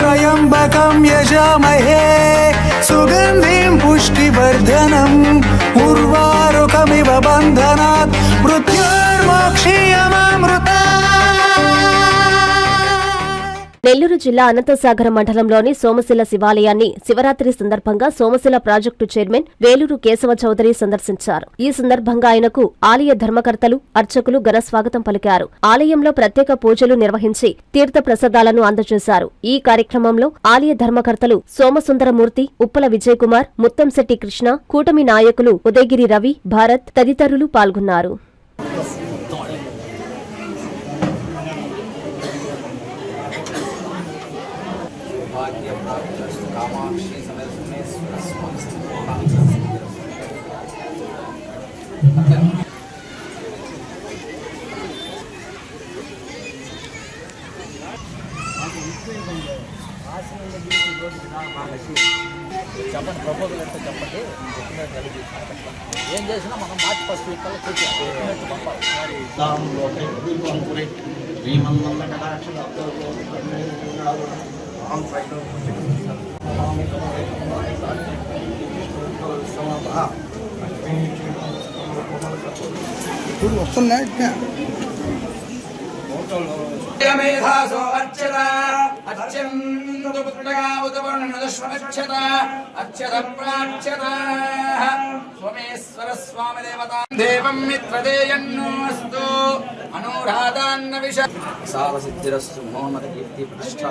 त्र्यम्बकं यजामहे। सुगन्धिं पुष्टिवर्धनम् उर्वारुकमिव बन्धनात् मृत्युर्मोक्षीयमामृता నెల్లూరు జిల్లా అనంతసాగర మండలంలోని సోమశిల శివాలయాన్ని శివరాత్రి సందర్భంగా సోమశిల ప్రాజెక్టు చైర్మన్ వేలూరు కేశవ చౌదరి సందర్శించారు. ఈ సందర్భంగా ఆయనకు ఆలయ ధర్మకర్తలు అర్చకులు ఘనస్వాగతం పలికారు. ఆలయంలో ప్రత్యేక పూజలు నిర్వహించి తీర్థ ప్రసాదాలను అందజేశారు. ఈ కార్యక్రమంలో ఆలయ ధర్మకర్తలు సోమసుందరమూర్తి ఉప్పల విజయ్ కుమార్ ముత్తంశెట్టి కృష్ణ కూటమి నాయకులు ఉదయగిరి రవి భారత్ తదితరులు పాల్గొన్నారు. కామాక్షి సమర్పణేశ్వర స్వామి చెప్పండి ప్రపోజల్ అంటే చెప్పండి. చెప్పినట్టు కలిగి ఏం చేసినా మనం మార్చి ఫస్ట్ వీక్ కల్లా చూసి ఇప్పుడు వస్తున్నాయి మేధాసో అర్చత అర్చందు పుత్రగా ప్రాచ్యత సోమేశ్వర స్వామి దేవత దేవం మిత్రదేయన్నోస్తు అనురాధాన్న విష సార మోహమ్మద కీర్తి ప్రతిష్ఠా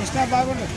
కృష్ణ బాగుండదు